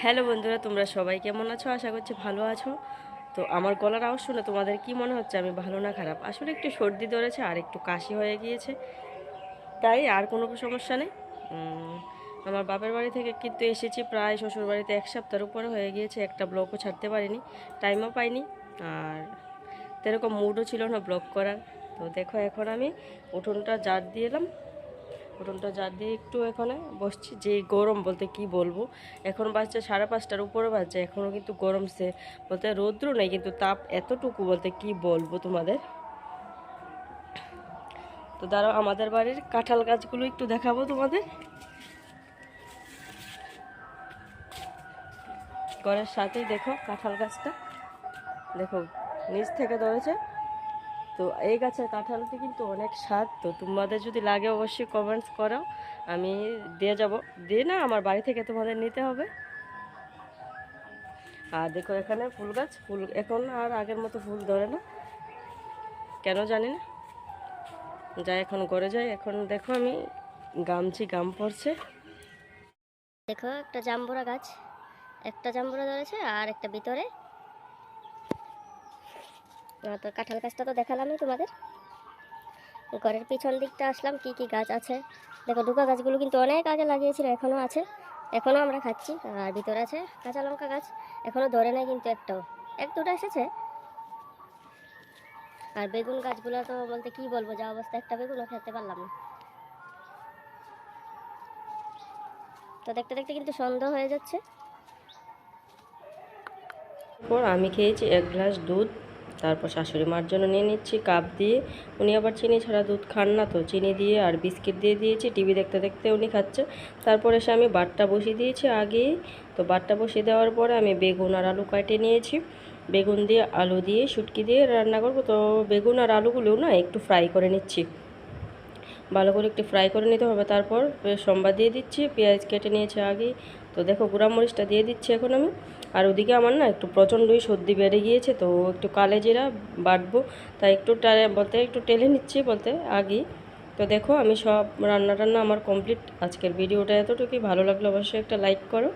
Hello বন্ধুরা, তোমরা সবাই কেমন আছো? আশা করছি ভালো আছো। তো আমার গলার আওয়াজ শুনে তোমাদের কি মনে হচ্ছে? আমি ভালো না খারাপ? আসলে একটু সর্দি ধরেছে আর একটু কাশি হয়ে গিয়েছে। তাই আর কোনো সমস্যা নেই। আমার বাপের বাড়ি থেকে কিন্তু এসেছি প্রায় শ্বশুর বাড়িতে এক সপ্তাহের উপরে হয়ে গিয়েছে। একটা ব্লগও ছাড়তে পারিনি টাইমও পাইনি। আর সেরকম মুডও ছিল না ব্লগ করার। তো দেখো, এখন আমি উঠোনটা জার দিয়ে এলাম। উঠোনটা যা দিয়ে একটু এখানে বসছি। যে গরম বলতে কি বলব? এখন বাজছে সাড়ে পাঁচটার, উপরে বাজছে। এখনও কিন্তু গরম সে বলতে রৌদ্র নেই, কিন্তু তাপ এতটুকু বলতে কি বলব তোমাদের? তো দাঁড়াও, আমাদের বাড়ির কাঁঠাল গাছগুলো একটু দেখাবো তোমাদের। ঘরের সাথেই দেখো কাঁঠাল গাছটা। দেখো, নিচ থেকে ধরেছে। তো এই গাছের কাঁঠালটি কিন্তু অনেক স্বাদ। তো তোমাদের যদি লাগে অবশ্যই কমেন্টস করো। আমি দিয়ে যাব। দিয়ে না, আমার বাড়ি থেকে তোমাদের নিতে হবে। আর দেখো এখানে ফুল গাছ। ফুল এখন আর আগের মতো ফুল ধরে না। কেন জানি না। যাই, এখন ঘরে যাই। এখন দেখো আমি গামছি, গাম পড়ছে দেখো, একটা জাম্বুরা গাছ। একটা জাম্বুরা ধরেছে আর একটা ভিতরে তো কাঁঠাল গাছটা তো দেখালামই তোমাদের। ঘরের পিছন দিকটা আসলাম, কি কি গাছ আছে। দেখো ডুকা গাছগুলো কিন্তু অনেক আগে লাগিয়েছিল এখনও আছে। এখনও আমরা খাচ্ছি, আর ভিতরে আছে কাঁচা লঙ্কা গাছ এখনও ধরে নাই কিন্তু একটাও। এক দুটো এসেছে। আর বেগুন গাছগুলো তো বলতে কি বলব, যা অবস্থা, একটা বেগুনও খেতে পারলাম না। তো দেখতে দেখতে কিন্তু সন্ধ্যা হয়ে যাচ্ছে। আমি খেয়েছি এক গ্লাস দুধ। তারপর শাশুড়ি মার জন্য নিয়ে নিচ্ছি, কাপ দিয়ে। উনি আবার চিনি ছাড়া দুধ খান না তো, চিনি দিয়ে আর বিস্কিট দিয়ে দিয়েছি, টিভি দেখতে দেখতে উনি খাচ্ছে। তারপর এসে আমি বাটটা বসিয়ে দিয়েছি আগেই তো বাটটা বসিয়ে দেওয়ার পরে আমি বেগুন আর আলু কাটে নিয়েছি। বেগুন দিয়ে আলু দিয়ে শুটকি দিয়ে রান্না করব। তো বেগুন আর আলুগুলো না একটু ফ্রাই করে নিচ্ছি। ভালো করে একটু ফ্রাই করে নিতে হবে, তারপর সম্বাদ দিয়ে দিচ্ছি, পেঁয়াজ কেটে নিয়েছে আগেই। তো দেখো গুঁড়ামরিচটা দিয়ে দিচ্ছি এখন আমি। আর ওদিকে আমার না একটু প্রচণ্ডই সর্দি বেড়ে গিয়েছে, তো একটু কালে জিরা বাটবো। তাই একটু বলতে একটু টেলে নিচ্ছি বলতে আগেই। তো দেখো আমি সব রান্না টান্না আমার কমপ্লিট আজকের ভিডিওটা এতটুকুই। ভালো লাগলে অবশ্যই একটা লাইক করো।